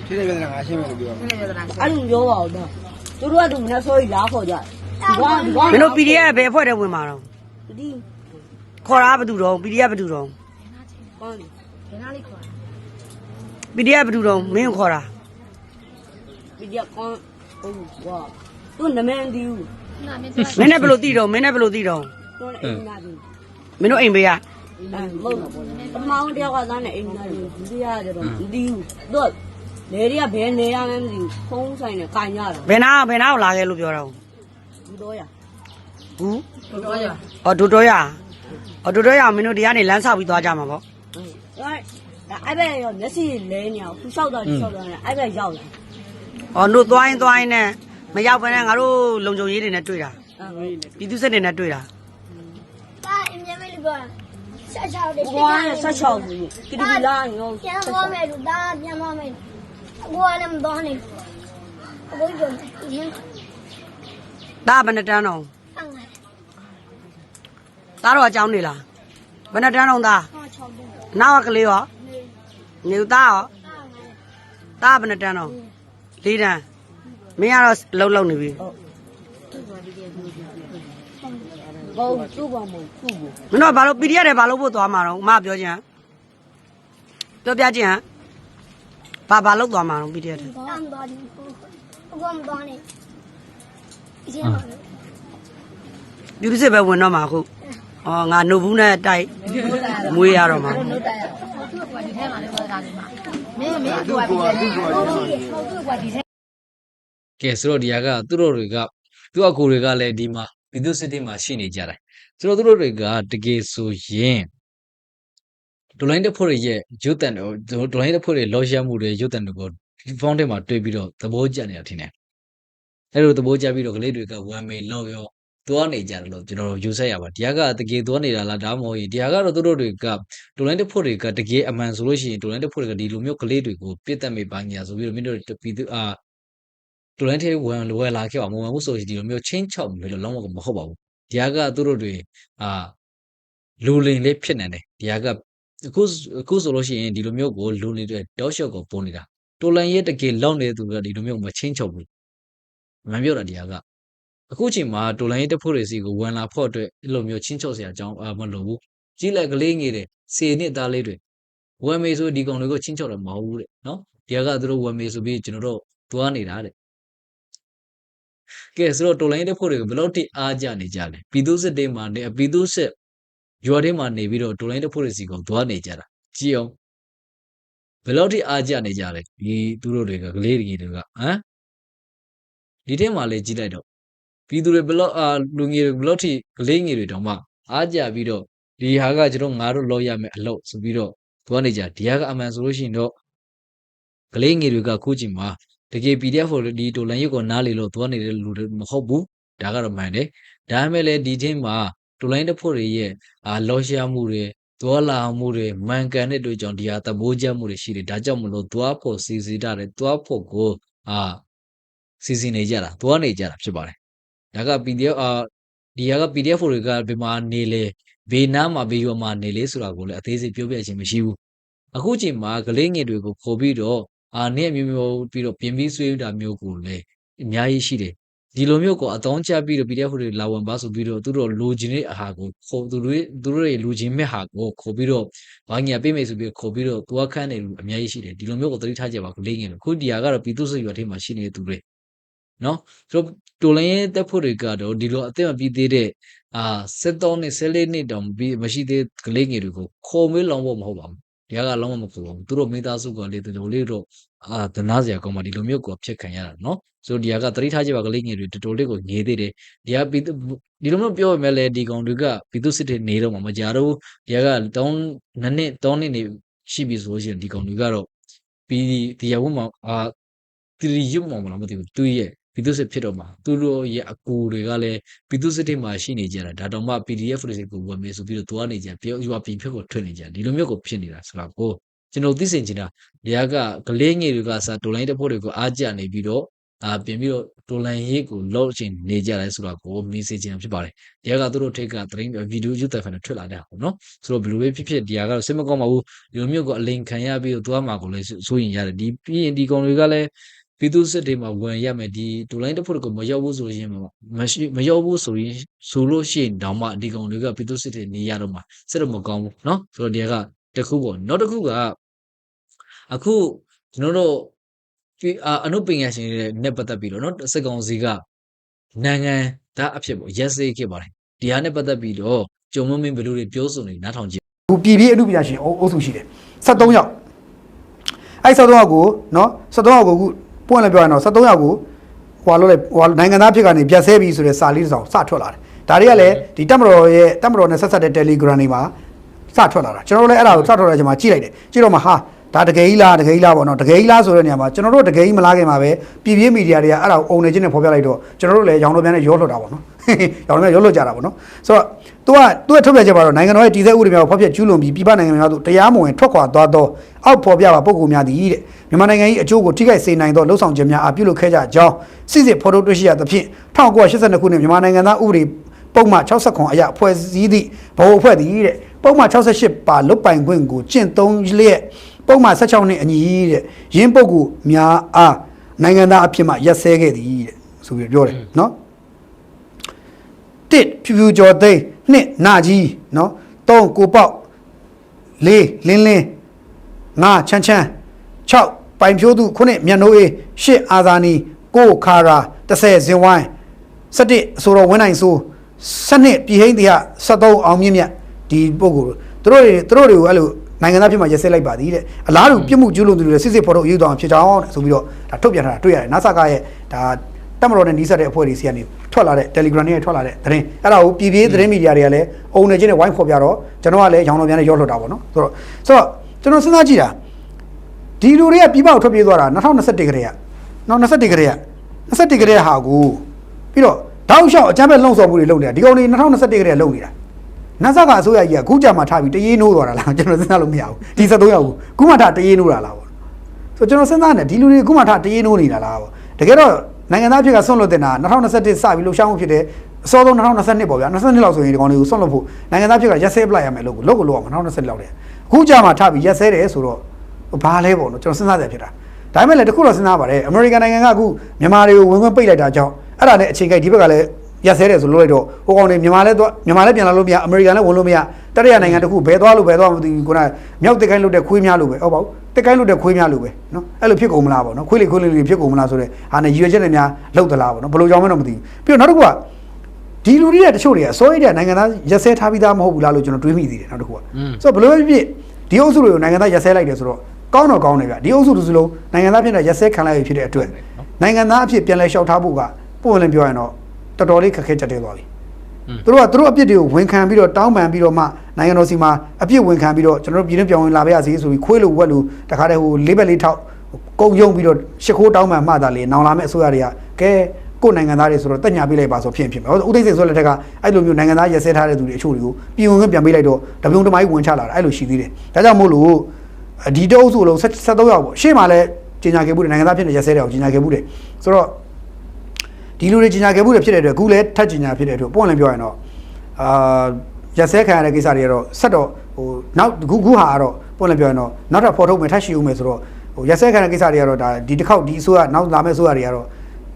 ဖြစ်တဲ့ပြဿနာငါရှင်းမယ်လို့ပြော အဲ့လိုပြောပါဦးတော့သူတို့ကသူနဲ့ဆိုရင်လားခေါ်ကြတယ်ဒီကောင်ဒီကောင် မင်းတို့ PDF ဘယ်အဖွဲ့ထဲဝင်มาတော့ ဒီ ခေါ်တာဘယ်သူတော့ PDF ဘယ်သူတော့ ကောင် PDF ဘယ်သူတော့မင်းကိုခေါ်တာ ဒီကကောင် ဟုတ်ကွာသူနမန်ဒီဦးမင်းနဲ့ဘယ်လိုသိတော့မင်းနဲ့ဘယ်လိုသိတော့သူနဲ့အိမ်နာပြီမင်းတို့အိမ်ဘေးကအဲမဟုတ်ဘူးပထမအောင်တယောက်ကသားနဲ့အိမ်နာပြီဒုတိယကျတော့မသိဘူးတော့လေတွေကဘယ်နေရမှန်းမသိဘူးဖုံးဆိုင်နဲ့ကန်ရတာဘယ်နာဘယ်နာကိုလာခဲ့လို့ပြောတော့ဘူးတော့ရဘူးတော့ရအော်ဒိုတိုရအော်ဒိုတိုရမင်းတို့ဒီကနေလမ်းဆောက်ပြီးသွားကြမှာပေါ့အဲ့ဒါအဲ့ဘက်ရောမျက်စိလဲနေအောင်သူလျှောက်တော့လျှောက်တော့နေအဲ့ဘက်ရောက်လာ အော်တို့သွားရင်သွားရင်နဲ့မရောက်ဘဲနဲ့ငါတို့လုံခြုံရေးတွေနဲ့တွေ့တာအဲ့ပြည်သူစစ်တွေနဲ့တွေ့တာတာအမြဲမလို့ပြောတာဆက်ချောက်တယ်ဘွားနဲ့ဆက်ချောက်ဘူးကတိလာရောပြန်သွားမယ်လို့တာပြန်သွားမယ်အခုကလည်းမသွားနိုင်ဘူးအခုကြောင့်ရင်းဒါဘယ်နှတန်းတော့အငါသားတော့အကြောင်းနေလားဘယ်နှတန်းတော့သားဟာချောက်တယ်နောက်ကလေးရောနေဦးသားရောအငါသားဘယ်နှတန်းတော့ လေးတန်းမင်းကတော့လှုပ်လှုပ်နေပြီဘောသူ့ဘောမခုဘူးမင်းတို့ကဘာလို့ PDF တွေဘာလို့ဖို့သွားမှာတော့အမပြောချင်ပြောပြချင်ဟမ်ဘာဘာလို့သွားမှာတော့ PDF တွေတာမသွားဘူးအခုမသွားနိုင်အရင်ကပြည်သူစစ်ပဲဝင်တော့မှာအခုအော်ငါနှုတ်ဘူးနဲ့တိုက်မွေးရတော့မှာကဲ ဆိုတော့ဒီဟာကသူတို့တွေကသူ့အကူတွေကလည်းဒီမှာပြည်သူစစ်တေးမှာရှိနေကြတယ်ဆိုတော့သူတို့တွေကတကယ်ဆိုရင်ဒလိုင်းတစ်ဖွဲ့ရဲ့ရုပ်တံဒလိုင်းတစ်ဖွဲ့ရဲ့လော်ရှမှုတွေရုပ်တံတွေကိုဒီဖောင်းထဲမှာတွေ့ပြီးတော့သဘောကျနေတာထင်တယ်အဲ့လိုသဘောကျပြီးတော့ကလေးတွေကဝမ်းမေလောက်ရော သွားနေကြတယ်လို့ကျွန်တော်တို့ယူဆရပါဒီဟာကတကယ်သွားနေတာလားဒါမှမဟုတ်ရင်ဒီဟာကတော့သူတို့တွေကဒလိုင်းတစ်ဖွဲ့တွေကတကယ်အမှန်ဆိုလို့ရှိရင်ဒလိုင်းတစ်ဖွဲ့တွေကဒီလိုမျိုးကလေးတွေကိုပြစ်တက်မိပါညာဆိုပြီးတော့မင်းတို့ပြည်သူအာတူလိုင်းထဲဝင်ဝယ်လာခဲ့ပါမဝင်ဘူးဆိုရင်ဒီလိုမျိုးချင်းချောက်ပြီးတော့လုံးဝမဟုတ်ပါဘူးဒီဟာကသူတို့တွေအာလူလင်လေးဖြစ်နေတယ်ဒီဟာကအခုအခုဆိုလို့ရှိရင်ဒီလိုမျိုးကိုလူနေတဲ့တောရှော့ကိုပုံနေတာတူလိုင်းရဲ့တကယ်လောက်နေတဲ့သူကဒီလိုမျိုးမချင်းချောက်ဘူးမပြောတာဒီဟာက အခုချိန်မှာတူလိုင်းရဲ့တဖို့တွေစီကိုဝင်လာဖို့အတွက်ဒီလိုမျိုးချင်းချောက်စရာအကြောင်းအာမလိုဘူးကြီးလိုက်ကလေးငယ်တယ်စေနှစ်သားလေးတွေဝယ်မေဆိုဒီကောင်တွေကိုချင်းချောက်တယ်မဟုတ်ဘူးတဲ့နော်ဒီဟာကသူတို့ဝယ်မေဆိုပြီးကျွန်တော်တို့သွားနေတာတဲ့ကဲဆိုတော့တော်လိုင်းတဲ့ဖို့တွေကိုဘယ်လောက်ထိအားကြနေကြလဲပြည်သူစစ်တေးမှာနေပြည်သူစစ်ရွာထဲမှာနေပြီးတော့တော်လိုင်းတဲ့ဖို့တွေစီကောင်သွားနေကြတာကြည့်အောင်ဘယ်လောက်ထိအားကြနေကြလဲဒီသူတို့တွေကကလေးတွေကဟမ်ဒီထဲမှာလေကြည့်လိုက်တော့ ပြည်သူတွေဘယ်လောက်အာလူငယ်တွေဘယ်လောက်ထိကလေးငယ်တွေတောင်မှအားကြပြီးတော့ဒီဟာကကျွန်တော်ငါတို့လောက်ရမယ်အလုပ်ဆိုပြီးတော့သွားနေကြဒီဟာကအမှန်ဆိုလို့ရှိရင်တော့ကလေးငယ်တွေကခုချိန်မှာတကယ် PDF ဖို့ဒီတိုလန်ရုပ်ကိုနားလေလို့သွားနေတဲ့လူတွေမဟုတ်ဘူးဒါကတော့မှန်တယ်ဒါပေမဲ့လည်းဒီချင်းမှာတိုလိုင်းတစ်ဖို့တွေရဲ့အာလောရှာမှုတွေသွားလာမှုတွေမှန်ကန်တဲ့အတွက်ကြောင့်ဒီဟာသဘောကျမှုတွေရှိတယ်ဒါကြောင့်မလို့သွားဖို့စီစီတာတယ်သွားဖို့ကိုအာစီစီနေကြတာသွားနေကြတာဖြစ်ပါတယ် ဒါက PDF အာဒီဟာက PDF ဖို့တွေကဘယ်မှာနေလဲဘေးနားမှာဘေးရွာမှာနေလဲဆိုတာကိုလည်းအသေးစိတ်ပြောပြခြင်းမရှိဘူးအခုချိန်မှာကလေးငယ်တွေကိုခေါ်ပြီးတော့အာနေ့မျိုးမျိုးပြီးတော့ပြင်ပြီးဆွေးတာမျိုးကိုလည်းအများကြီးရှိတယ်ဒီလိုမျိုးကိုအတောင်းချပြီးတော့ PDF တွေလာဝင်ပါဆိုပြီးတော့သူတို့လိုချင်တဲ့အဟာကိုခေါ်သူတို့သူတို့ရဲ့လိုချင်မဲ့ဟာကိုခေါ်ပြီးတော့ဘာညာပေးမယ်ဆိုပြီးခေါ်ပြီးတော့သွားခန်းနေလူအများကြီးရှိတယ်ဒီလိုမျိုးကိုသတိထားကြပါခုလေးငယ်လို့ခုဒီဟာကတော့ပြည်သူ့စစ်ရွာထဲမှာရှိနေတဲ့သူတွေနော်သူတို့ တော်လင်းတက်ဖို့တွေကတော့ဒီလိုအသက်မပြည့်သေးတဲ့အာ73နှစ်74နှစ်တောင်မရှိသေးကလေးငယ်တွေကိုခေါ်မေးလောင်ဖို့မဟုတ်ပါဘူး။တရားကလောင်းမဖို့ပါဘူး။သူတို့မိသားစုကလေဒီလိုလေးတော့အာဒနာစရာကောင်းပါဒီလိုမျိုးကိုဖြစ်ခံရတာနော်။ဆိုတော့တရားကတတိထားကြပါကလေးငယ်တွေတော်တော်လေးကိုငြေသေးတယ်။တရားပြီးဒီလိုမျိုးပြောရမယ်လေဒီကောင်တွေကပြီးသူစစ်တွေနေတော့မှမကြတော့တရားက3နှစ်နှစ်3နှစ်နေရှိပြီဆိုလို့ရှိရင်ဒီကောင်တွေကတော့ပြီးဒီတရားဝန်မှာအာတရီရွတ်မှာမလားမသိဘူးသူရဲ့ ပြည်သူစစ်ဖြစ်တော့မှာသူတို့ရဲ့အကူတွေကလည်းပြည်သူစစ်တွေမှာရှိနေကြတာဒါတောင်မှ PDF တွေကိုဝင်မယ်ဆိုပြီးတော့သွားနေကြပြောရွာပြည်ဖြစ်ကိုထွက်နေကြဒီလိုမျိုးကိုဖြစ်နေတာဆိုတော့ကိုကျွန်တော်သိစင်ချင်တာဒီဟာကကလေးငယ်တွေကစားတိုလိုင်းတဲ့ဖို့တွေကိုအားကြနေပြီးတော့အာပြင်ပြီးတော့တော်လန်ရေးကိုလောက်ချင်နေကြတယ်ဆိုတာကိုမင်းစေချင်ဖြစ်ပါတယ်တရားကသူတို့ထိတ်ကသတင်းဗီဒီယိုယူတက်ဖန်ထွက်လာတဲ့ပေါ့နော်ဆိုတော့ဘယ်လိုပဲဖြစ်ဖြစ်တရားကတော့စိတ်မကောင်းပါဘူးဒီလိုမျိုးကအလိန်ခံရပြီးတော့သွားမှာကိုလည်းစိုးရင်ရတယ်ဒီပြီးရင်ဒီကောင်တွေကလည်း ပြည်သူစစ်တွေမှာဝင်ရမယ်ဒီဒူလိုင်းတစ်ဖို့ကိုမရောက်ဘူးဆိုရင်မရှိမရောက်ဘူးဆိုရင်ဆိုလို့ရှိရင်တောင်မှဒီကောင်တွေကပြည်သူစစ်တွေနေရတော့မှာစစ်တော့မကောင်းဘူးเนาะဆိုတော့တရားကတစ်ခုပေါ့နောက်တစ်ခုကအခုကျွန်တော်တို့ဒီအာအနုပညာရှင်တွေနဲ့ပတ်သက်ပြီးတော့เนาะစစ်ကောင်စီကနိုင်ငံသားအဖြစ်ပေါ့ရက်စေးခဲ့ပါတယ်ဒီဟာနဲ့ပတ်သက်ပြီးတော့ကြုံမမင်းဘယ်လိုတွေပြောဆိုနေနားထောင်ကြည့် ခုပြည်ပြည်အမှုပညာရှင်အုပ်အုပ်စုရှိတယ်73ယောက်အဲ့73ယောက်ကိုနော်73ယောက်ကိုခု ပွင့်လည်းပြောရရင်တော့73ယောက်ကိုဟွာလို့လေဟွာနိုင်ငံသားဖြစ်ကနေပြတ်ဆဲပြီဆိုတဲ့စာလေးတစ်စောင်စထွက်လာတယ်ဒါတွေကလည်းဒီတက်မတော်ရဲ့တက်မတော်နဲ့ဆက်ဆက်တဲ့ Telegram တွေမှာစထွက်လာတာကျွန်တော်တို့လည်းအဲ့ဒါကိုစထွက်လာတဲ့အချိန်မှာကြည့်လိုက်တယ်ကြည့်တော့မှဟာ ဒါတကယ်ကြီးလားတကယ်ကြီးလားပေါ့နော်တကယ်ကြီးလားဆိုတဲ့နေရာမှာကျွန်တော်တို့တကယ်ကြီးမလားခင်မှာပဲပြည်ပြည်မီဒီယာတွေကအဲ့ဒါကိုအုံနေချင်းနဲ့ဖော်ပြလိုက်တော့ကျွန်တော်တို့လည်းရောင်လို့ပြန်နဲ့ရောလွတ်တာပေါ့နော်ရောင်လို့ပြန်ရောလွတ်ကြတာပေါ့နော်ဆိုတော့ तू ကသူ့ရဲ့ထုတ်ပြချက်ပါတော့နိုင်ငံတော်ရဲ့တည်ဆဲဥပဒေများကိုဖောက်ဖျက်ကျူးလွန်ပြီးပြည်ပနိုင်ငံများသို့တရားမဝင်ထွက်ခွာသွားသောအောက်ဖော်ပြပါပုဂ္ဂိုလ်များသည်တဲ့မြန်မာနိုင်ငံ၏အကျိုးကိုထိခိုက်စေနိုင်သောလှုပ်ဆောင်ချက်များအားပြုလုပ်ခဲ့ကြကြောင်းစစ်စစ်ဖော်ထုတ်တွေ့ရှိရသဖြင့်1982ခုနှစ်မြန်မာနိုင်ငံသားဥပဒေပုံမှန်69အရဖွဲ့စည်းသည့်ဗဟိုအဖွဲ့သည်တဲ့ပုံမှန်68ပါလုတ်ပိုင်ခွင့်ကိုကျင့်သုံးလျက် ပုံမှန်16နှစ်အညီတဲ့ရင်းပုဂ္ဂိုလ်များအားနိုင်ငံသားအဖြစ်မှရက်စဲခဲ့သည်တဲ့ဆိုပြီးပြောတယ်နော်တစ်ဖြူဖြူကျော်သိန်းနှစ်နာကြီးနော်သုံးကိုပေါက်လေးလင်းလင်းငါချမ်းချမ်း6ပိုင်ဖြိုးသူခုနှစ်မြတ်နိုးအေးရှစ်အာဇာနီကိုခါရာ30ဇင်ဝိုင်း17အဆိုတော်ဝင်းနိုင်ဆို12ပြည်ဟိန်းတရား73အောင်မြင့်မြတ်ဒီပုဂ္ဂိုလ်သူတို့တွေသူတို့တွေကိုအဲ့လို နိုင်ငံသားဖြစ်မှရက်စက်လိုက်ပါသည်တဲ့အလားတူပြစ်မှုကျူးလွန်သူတွေလည်းစစ်စစ်ဖော်ထုတ်ရေးသွားအောင်ဖြစ်ကြောင်းတဲ့ဆိုပြီးတော့ဒါထုတ်ပြန်ထားတာတွေ့ရတယ်နာဆာကရဲ့ဒါတက်မတော်နဲ့နီးစပ်တဲ့အဖွဲ့တွေစီကနေထွက်လာတဲ့ Telegram နဲ့ထွက်လာတဲ့သတင်းအဲ့ဒါကိုပြည်ပြည်သတင်းမီဒီယာတွေကလည်းအုံနေချင်းနဲ့ဝိုင်းခေါ်ပြတော့ကျွန်တော်ကလည်းရောင်တော်ပြန်နဲ့ရောလွတ်တာပေါ့နော်ဆိုတော့ဆိုတော့ကျွန်တော်စဉ်းစားကြည့်တာဒီလူတွေကပြည်ပကိုထွက်ပြေးသွားတာ2021ကတည်းကနော်21ကတည်းက21ကတည်းကဟာကိုပြီးတော့တောက်လျှောက်အကြမ်းဖက်လှုံ့ဆော်မှုတွေလုပ်နေတာဒီကောင်တွေ2021ကတည်းကလုပ်နေတာ နတ်ဆကအစိုးရကြီးကခုကြမှာထားပြီးတရေနိုးသွားတာလားကျွန်တော်စဉ်းစားလို့မရဘူးဒီ73ယောက်ကိုခုမှထားတရေနိုးတာလားပေါ့ဆိုကျွန်တော်စဉ်းစားနေဒီလူတွေခုမှထားတရေနိုးနေတာလားပေါ့တကယ်တော့နိုင်ငံသားဖြစ်ကဆွန့်လွတ်တင်တာ2021စပြီးလှုပ်ရှားမှုဖြစ်တယ်အစောဆုံး2022ပေါ့ဗျာ22လောက်ဆိုရင်ဒီကောင်တွေကိုဆွန့်လွတ်ဖို့နိုင်ငံသားဖြစ်ကရက်စဲပလိုက်ရမယ်လို့ကိုလောက်ကိုလောက်အောင်2022လောက်တည်းအခုကြမှာထားပြီးရက်စဲတယ်ဆိုတော့ဘာလဲပေါ့နော်ကျွန်တော်စဉ်းစားရဖြစ်တာဒါပေမဲ့လည်းတခုတော့စဉ်းစားပါတယ်အမေရိကန်နိုင်ငံကအခုမြန်မာတွေကိုဝင်ဝင်ပိတ်လိုက်တာကြောင့်အဲ့ဒါနဲ့အချိန်ကြိုက်ဒီဘက်ကလည်း ရက်စဲတယ်ဆိုလို့လိုက်တော့ဟိုကောင်တွေမြန်မာလဲသွားမြန်မာလဲပြန်လာလို့မရအမေရိကန်လဲဝင်လို့မရတတိယနိုင်ငံတစ်ခုဘယ်သွားလို့ဘယ်သွားမသိဘူးခုနကမြောက်တက်ကိုင်းလွတ်တဲ့ခွေးများလို့ပဲဟုတ်ပါဘူးတက်ကိုင်းလွတ်တဲ့ခွေးများလို့ပဲနော်အဲ့လိုဖြစ်ကုန်မလားပေါ့နော်ခွေးလေးခွေးလေးတွေဖြစ်ကုန်မလားဆိုတော့ဟာနဲ့ရွေချက်နဲ့များလောက်သလားပေါ့နော်ဘယ်လိုကြောင့်မလို့မသိဘူးပြီးတော့နောက်တစ်ခုကဒီလူတွေကတချို့တွေကအစိုးရတဲ့နိုင်ငံသားရက်စဲထားပြီးသားမဟုတ်ဘူးလားလို့ကျွန်တော်တွေးမိသေးတယ်နောက်တစ်ခုကဆိုတော့ဘယ်လိုပဲဖြစ်ဒီအုပ်စုတွေကိုနိုင်ငံသားရက်စဲလိုက်တယ်ဆိုတော့ကောင်းတော့ကောင်းတယ်ဗျဒီအုပ်စုတစ်စုလုံးနိုင်ငံသားဖြစ်တဲ့ရက်စဲခံလိုက်ရဖြစ်တဲ့အတွက်နိုင်ငံသားအဖြစ်ပြန်လဲလျှောက်ထားဖို့ကပုံလင်းပြောရရင်တော့ တော်တော်လေးခက်ခဲကြက်တဲသွားပြီသူတို့ကသူတို့အပြစ်တွေကိုဝန်ခံပြီးတော့တောင်းပန်ပြီးတော့မှနိုင်ငံတော်စီမှာအပြစ်ဝန်ခံပြီးတော့ကျွန်တော်တို့ပြည်တွင်းပြောင်းဝင်လာပါရစေဆိုပြီးခွေးလို့ဝက်လို့တခါတည်းဟိုလေးဘက်လေးထောက်ကုံယုံပြီးတော့ရှ िख ိုးတောင်းပန်မှသာလေနောင်လာမဲ့အစိုးရတွေကကဲကိုယ်နိုင်ငံသားတွေဆိုတော့တက်ညာပေးလိုက်ပါဆိုဖြစ်ရင်ဖြစ်မယ်။ဦးသိန်းစိန်ဆိုလက်ထက်ကအဲ့လိုမျိုးနိုင်ငံသားရက်စဲထားတဲ့သူတွေအချို့တွေကိုပြည်ဝင်ခွင့်ပြန်ပေးလိုက်တော့တပြုံတမိုင်းဝင်ချလာတာအဲ့လိုရှိသေးတယ်။ဒါကြောင့်မို့လို့ဒီတအုပ်စုလုံး73ယောက်ပေါ့ရှေ့မှာလည်းကြီးညာခဲ့မှုတွေနိုင်ငံသားဖြစ်နေရက်စဲတဲ့အောင်ကြီးညာခဲ့မှုတွေဆိုတော့ ဒီလူတွေကြီးညာခဲ့မှုတွေဖြစ်တဲ့အတွက်အခုလည်းထပ်ကြီးညာဖြစ်တဲ့အတွက်ပွင့်လင်းပြောရရင်တော့အာရက်စဲခံရတဲ့ကိစ္စတွေကတော့ဆက်တော့ဟိုနောက်ခုခုဟာကတော့ပွင့်လင်းပြောရင်တော့နောက်ထပ်ဖော်ထုတ်မယ်ထပ်ရှိဦးမယ်ဆိုတော့ဟိုရက်စဲခံတဲ့ကိစ္စတွေကတော့ဒါဒီတစ်ခေါက်ဒီအစိုးရနောက်လာမယ့်အစိုးရတွေကတော့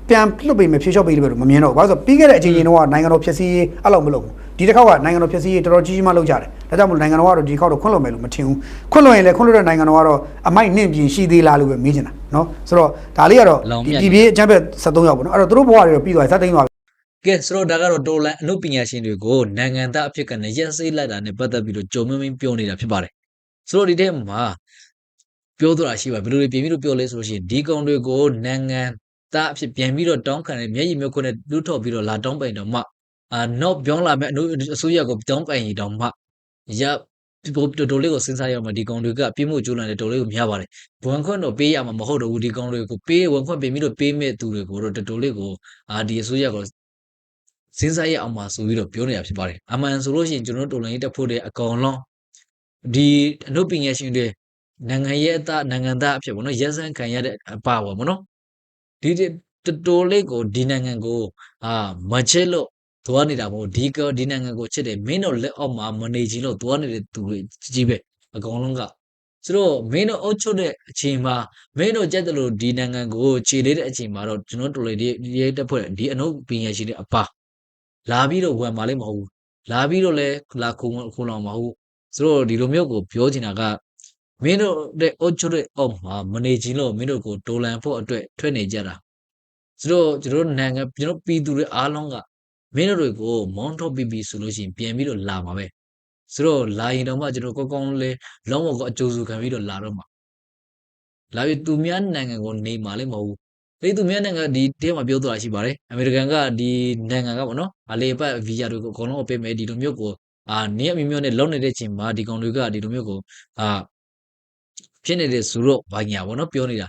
ပြန်လွတ်ပေးမယ်ဖြေလျှော့ပေးလို့မမြင်တော့ဘူး။ဘာလို့ဆိုပြီးခဲ့တဲ့အချိန်ချင်းတော့နိုင်ငံတော်ဖြစ်စည်းရေးအဲ့လိုမလုပ်ဘူး။ဒီတစ်ခေါက်ကနိုင်ငံတော်ဖြစ်စည်းရေးတော်တော်ကြီးကြီးမှလုပ်ကြတယ်။ဒါကြောင့်မို့နိုင်ငံတော်ကတော့ဒီခေါက်တော့ခွင့်လွှတ်မယ်လို့မထင်ဘူး။ခွင့်လွှတ်ရင်လည်းခွင့်လွှတ်တဲ့နိုင်ငံတော်ကတော့အမိုက်နှင့်ပြင်ရှိသေးလားလို့ပဲမေးချင်တာနော်။ဆိုတော့ဒါလေးကတော့ဒီပြည်အချမ်းဘက်73ရောက်ပေါ့နော်။အဲ့တော့သူတို့ဘဝတွေတော့ပြီးသွားပြီစက်သိန်းသွားပြီ။ကဲဆိုတော့ဒါကတော့ဒေါ်လန်အမှုပညာရှင်တွေကိုနိုင်ငံသားအဖြစ်ကနေရက်စိတ်လိုက်တာနဲ့ပတ်သက်ပြီးတော့ကြုံမင်းမင်းပြောနေတာဖြစ်ပါတယ်။ဆိုတော့ဒီထဲမှာပြောသွားတာရှိပါဘယ်လိုတွေပြင်ပြီးလို့ပြောလဲဆိုလို့ရှိရင်ဒီကောင်တွေကိုနိုင်ငံ သားအဖြစ်ပြန်ပြီးတော့တောင်းခံတဲ့မျက်ရည်မျိုးခွနဲ့လူထော့ပြီးတော့လာတောင်းပန်တော့မှအာတော့ပြောင်းလာမဲ့အနှုအစိုးရကိုတောင်းပန်ရင်တော့မှရပိုတော်တော်လေးကိုစဉ်းစားရမှာဒီကောင်တွေကပြမှုကျူးလွန်တဲ့တော်လေးကိုများပါတယ်ဘဝန်ခွင့်တော့ပေးရမှာမဟုတ်တော့ဘူးဒီကောင်တွေကိုပေးဝန်ခွင့်ပြင်ပြီးတော့ပေးမဲ့သူတွေကိုတော့တော်တော်လေးကိုအာဒီအစိုးရကိုစဉ်းစားရအောင်ပါဆိုပြီးတော့ပြောနေတာဖြစ်ပါတယ်။အမှန်ဆိုလို့ရှိရင်ကျွန်တော်တို့တော်လိုင်းတက်ဖို့တဲ့အကောင်လုံးဒီအနုပညာရှင်တွေနိုင်ငံရဲ့အသားနိုင်ငံသားအဖြစ်ပေါ့နော်ရက်စံခံရတဲ့အပါပေါ့မနော်။ ဒီတော်တော်လေးကိုဒီနိုင်ငံကိုအာမချစ်လို့သွားနေတာမဟုတ်ဒီကဒီနိုင်ငံကိုချစ်တယ်မင်းတို့လက်အောက်မှာမနေချင်လို့သွားနေတဲ့သူတွေကြီးပဲအကောင်လုံးကဆိုတော့မင်းတို့အုပ်ချုပ်တဲ့အချိန်မှာမင်းတို့ကြက်တယ်လို့ဒီနိုင်ငံကိုခြေလေးတဲ့အချိန်မှာတော့ကျွန်တော်တို့လေဒီရဲတက်ဖွဲ့ဒီအနုပညာရှိတဲ့အပါလာပြီးတော့ဝင်มาလည်းမဟုတ်ဘူးလာပြီးတော့လည်းလာခုံခုံလောင်မဟုတ်ဆိုတော့ဒီလိုမျိုးကိုပြောချင်တာက မင်းတို့တဲ့အုပ်ချုပ်တဲ့အောက်မှာမနေချင်လို့မင်းတို့ကိုတိုလန်ဖို့အတွက်ထွက်နေကြတာဆိုတော့ကျွန်တော်တို့နိုင်ငံကျွန်တော်ပြည်သူတွေအားလုံးကမင်းတို့တွေကိုမောင်းထုတ်ပြီးပြီဆိုလို့ရှိရင်ပြန်ပြီးတော့လာမှာပဲဆိုတော့လာရင်တော့မှကျွန်တော်ကောင်းကောင်းလေးလုံးဝကိုအကျိုးစုခံပြီးတော့လာတော့မှာလာပြီးသူများနိုင်ငံကိုနေမှာလည်းမဟုတ်ဘူးဒီသူများနိုင်ငံဒီတဲမှာပြောသွားတာရှိပါတယ်အမေရိကန်ကဒီနိုင်ငံကပေါ့နော်အလေပတ်ဗီဇာတွေကိုအကုန်လုံးအပေးမယ်ဒီလိုမျိုးကိုအာနေအမျိုးမျိုးနဲ့လုံနေတဲ့ချိန်မှာဒီကောင်တွေကဒီလိုမျိုးကိုအာ ဖြစ်နေတယ်ဆိုတော့ဘာညာပေါ့နော်ပြောနေတာ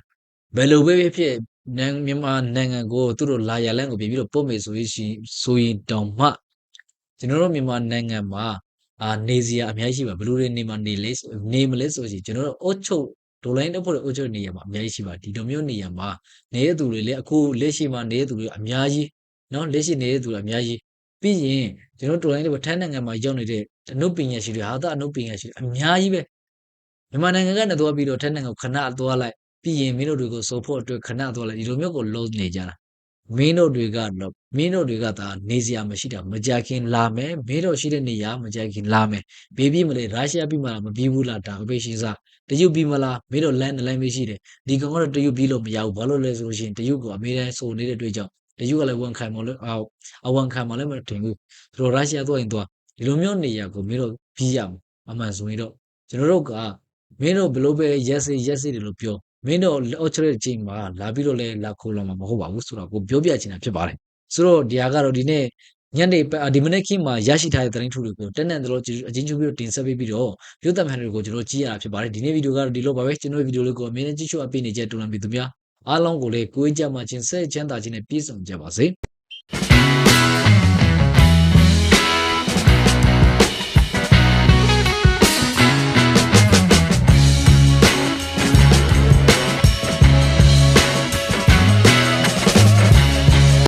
ဘယ်လိုပဲဖြစ်မြန်မာနိုင်ငံကိုသူတို့လာရလန်ကိုပြင်ပြီးတော့ပို့မယ်ဆိုရင်ဆိုရင်တောင်မှကျွန်တော်တို့မြန်မာနိုင်ငံမှာအာနေစရာအများကြီးရှိပါဘလူတွေနေမှာနေလဲနေမလဲဆိုရင်ကျွန်တော်တို့အုတ်ချုပ်ဒိုလိုင်းတက်ဖို့အုတ်ချုပ်နေရမှာအများကြီးရှိပါဒီလိုမျိုးနေရမှာနေတဲ့သူတွေလည်းအခုလက်ရှိမှာနေတဲ့သူတွေအများကြီးနော်လက်ရှိနေတဲ့သူတွေအများကြီးပြီးရင်ကျွန်တော်တို့ဒိုလိုင်းတက်ဖို့ထိုင်းနိုင်ငံမှာရောက်နေတဲ့အနုပညာရှင်တွေဟာသာအနုပညာရှင်အများကြီးပဲ မြန်မာနိုင်ငံကနေသွားပြီးတော့ထိုင်းနိုင်ငံကိုခဏသွားလိုက်ပြီးရင်မင်းတို့တွေကိုစိုးဖို့အတွက်ခဏတော့လေဒီလိုမျိုးကိုလုံးနေကြတာမင်းတို့တွေကတော့မင်းတို့တွေကသာနေစရာမရှိတာမကြခင်လာမယ်မင်းတို့ရှိတဲ့နေရာမကြခင်လာမယ်ဘေးပြီးမလဲရုရှားပြီးမှလားမပြီးဘူးလားဒါအပေးရှင်စားတရုတ်ပြီးမလားမင်းတို့လမ်းလမ်းမရှိတယ်ဒီကောင်ကတော့တရုတ်ပြီးလို့မရဘူးဘာလို့လဲဆိုလို့ရှိရင်တရုတ်ကအမေရိကန်စိုးနေတဲ့တွေ့ကြောင့်တရုတ်ကလည်းဝန်ခံမလို့အဝန်ခံမလည်းမတင်ဘူးသူတို့ရုရှားသွားရင်သွားဒီလိုမျိုးနေရာကိုမင်းတို့ပြီးရမယ်အမှန်ဆိုရင်တော့ကျွန်တော်တို့က မင်းတို့ဘလို့ပဲရက်စေရက်စေတယ်လို့ပြောမင်းတို့အော်ချရက်ချင်းမှာလာပြီးတော့လဲလာခိုးလာမှာမဟုတ်ပါဘူးဆိုတော့ကိုပြောပြချင်တာဖြစ်ပါတယ်ဆိုတော့ဒီဟာကတော့ဒီနေ့ညနေဒီမနေ့ခင်းမှာရရှိထားတဲ့သတင်းထုတွေကိုတက်တဲ့တော့အချင်းချင်းပြီးတော့တင်ဆက်ပေးပြီးတော့ရုပ်သံမှန်တွေကိုကျွန်တော်ကြည့်ရတာဖြစ်ပါတယ်ဒီနေ့ဗီဒီယိုကတော့ဒီလိုပါပဲကျွန်တော်ဗီဒီယိုလေးကိုအမြဲတမ်းကြည့်ရှုအပ်ပေးနေကြတူလံပြီးသူများအားလုံးကိုလည်းကိုယ်ကြမှာချင်းဆက်ချမ်းသာခြင်းနဲ့ပြည့်စုံကြပါစေ